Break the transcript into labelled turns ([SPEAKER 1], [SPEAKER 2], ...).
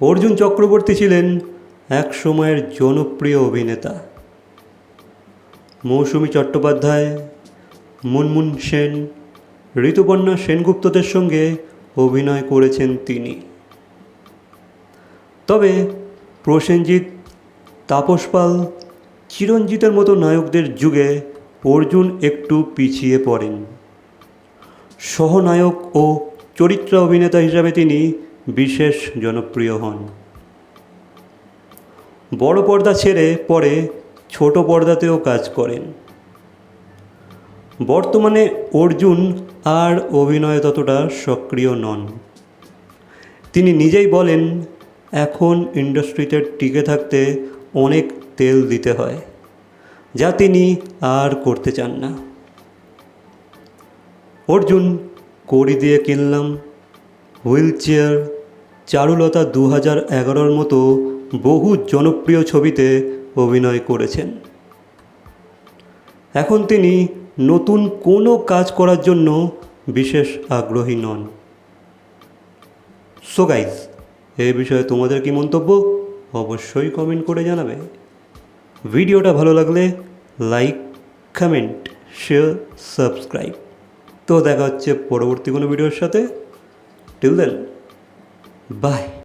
[SPEAKER 1] অর্জুন চক্রবর্তী ছিলেন এক সময়ের জনপ্রিয় অভিনেতা। মৌসুমী চট্টোপাধ্যায়, মুনমুন সেন, ঋতুপর্ণা সেনগুপ্তদের সঙ্গে অভিনয় করেছেন তিনি। তবে প্রসেনজিৎ, তাপস পাল, চিরঞ্জিতের মতো নায়কদের যুগে অর্জুন একটু পিছিয়ে পড়েন। সহনায়ক ও চরিত্র অভিনেতা হিসাবে তিনি বিশেষ জনপ্রিয় হন। বড় পর্দা ছেড়ে পরে ছোট পর্দাতেও কাজ করেন। বর্তমানে অর্জুন আর অভিনয়ে ততটা সক্রিয় নন। তিনি নিজেই বলেন, এখন ইন্ডাস্ট্রিতে টিকে থাকতে অনেক তেল দিতে হয়, যা তিনি আর করতে চান না। অর্জুন কড়ি দিয়ে কিনলাম হুইল চেয়ার চারুলতা দু হাজার এগারোর মতো বহু জনপ্রিয় ছবিতে অভিনয় করেছেন। এখন তিনি নতুন কোনো কাজ করার জন্য বিশেষ আগ্রহী নন। সো গাইজ এ বিষয়ে তোমাদের কি মন্তব্য? অবশ্যই কমেন্ট করে জানাবে। ভিডিওটা ভালো লাগলে লাইক কমেন্ট শেয়ার সাবস্ক্রাইব তো দেখা হচ্ছে পরবর্তী কোনো ভিডিওর সাথে। Till then, bye.